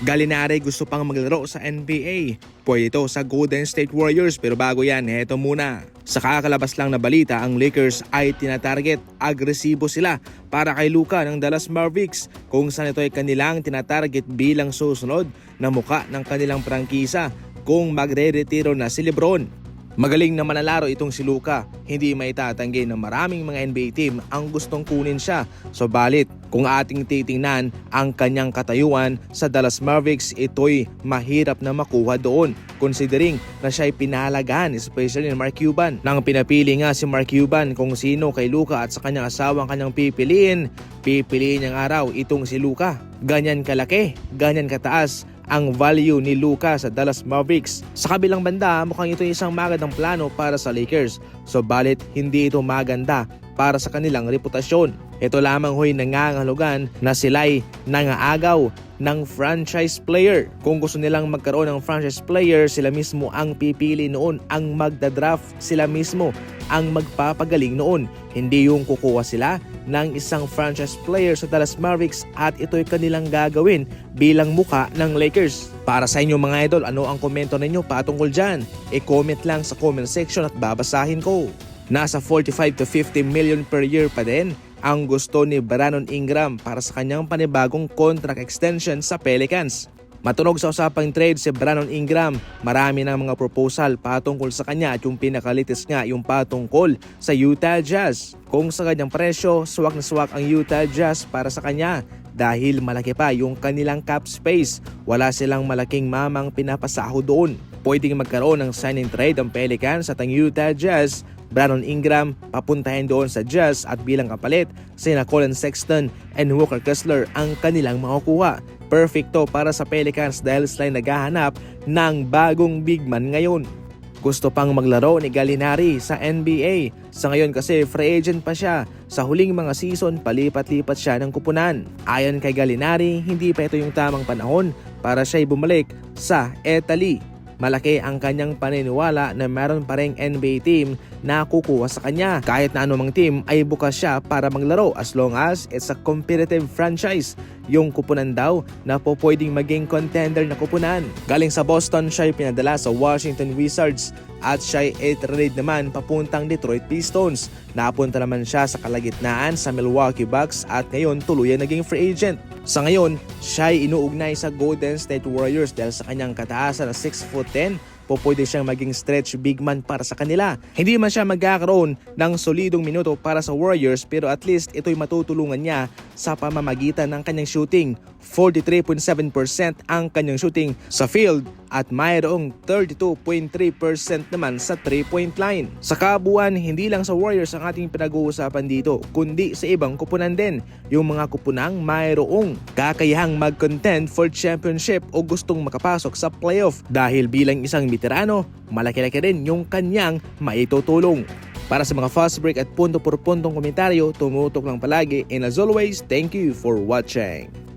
Gallinari gusto pang maglaro sa NBA. Pwede ito sa Golden State Warriors pero bago yan, heto muna. Sa kakalabas lang na balita, ang Lakers ay tinatarget. Agresibo sila para kay Luka ng Dallas Mavericks kung saan ito ay kanilang tinatarget bilang susunod na muka ng kanilang prangkisa kung magre-retiro na si Lebron. Magaling na manalaro itong si Luka. Hindi may tatanggi na maraming mga NBA team ang gustong kunin siya. Subalit, kung ating titingnan ang kanyang katayuan sa Dallas Mavericks, ito'y mahirap na makuha doon. Considering na siya ay pinahalagaan, especially ni Mark Cuban. Nang pinapili nga si Mark Cuban kung sino kay Luka at sa kanyang asawang kanyang pipiliin, pipiliin niyang araw itong si Luka. Ganyan kalaki, ganyan kataas ang value ni Luka sa Dallas Mavericks. Sa kabilang banda, mukhang ito isang magandang plano para sa Lakers. So balit hindi ito maganda para sa kanilang reputasyon. Ito lamang ho'y nangangahulugan na sila'y nangaagaw ng franchise player. Kung gusto nilang magkaroon ng franchise player, sila mismo ang pipili noon, ang magdadraft sila mismo ang magpapagaling noon. Hindi yung kukuha sila ng isang franchise player sa Dallas Mavericks at ito'y kanilang gagawin bilang muka ng Lakers. Para sa inyo mga idol, ano ang komento ninyo patungkol dyan? E-comment lang sa comment section at babasahin ko. Nasa 45 to 50 million per year pa din ang gusto ni Brandon Ingram para sa kanyang panibagong contract extension sa Pelicans. Matunog sa usapang trade si Brandon Ingram. Marami ng mga proposal patungkol sa kanya at yung pinakalitis nga yung patungkol sa Utah Jazz. Kung sa kanyang presyo, swak na swak ang Utah Jazz para sa kanya dahil malaki pa yung kanilang cap space. Wala silang malaking mamang pinapasaho doon. Pwedeng magkaroon ng signing trade ang Pelicans at ang Utah Jazz Brandon Ingram papuntahin doon sa Jazz at bilang kapalit, sina Colin Sexton and Walker Kessler ang kanilang makukuha. Perfecto para sa Pelicans dahil sila naghahanap ng bagong big man ngayon. Gusto pang maglaro ni Gallinari sa NBA. Sa ngayon kasi free agent pa siya. Sa huling mga season, palipat-lipat siya ng kupunan. Ayon kay Gallinari, hindi pa ito yung tamang panahon para siya'y bumalik sa Italy. Malaki ang kanyang paniniwala na meron pa ring NBA team na kukuha sa kanya. Kahit na anumang team ay bukas siya para maglaro as long as it's a competitive franchise. Yung kupunan daw na po pwedeng maging contender na kupunan. Galing sa Boston, siya ay pinadala sa Washington Wizards at siya ay trade naman papuntang Detroit Pistons. Napunta naman siya sa kalagitnaan sa Milwaukee Bucks at ngayon tuluyan naging free agent. Sa ngayon, siya ay inuugnay sa Golden State Warriors dahil sa kanyang kataasan na 6 foot 10 po pwede siyang maging stretch big man para sa kanila. Hindi man siya magkakaroon ng solidong minuto para sa Warriors pero at least ito'y matutulungan niya sa pamamagitan ng kanyang shooting. 43.7% ang kanyang shooting sa field at mayroong 32.3% naman sa 3-point line. Sa kabuuan, hindi lang sa Warriors ang ating pinag-uusapan dito, kundi sa ibang kupunan din. Yung mga kupunang mayroong kakayahang mag-contend for championship o gustong makapasok sa playoff dahil bilang isang veterano, malaki-laki rin yung kanyang maitutulong. Para sa mga fast break at punto por puntong komentaryo, tumutok lang palagi and as always, thank you for watching.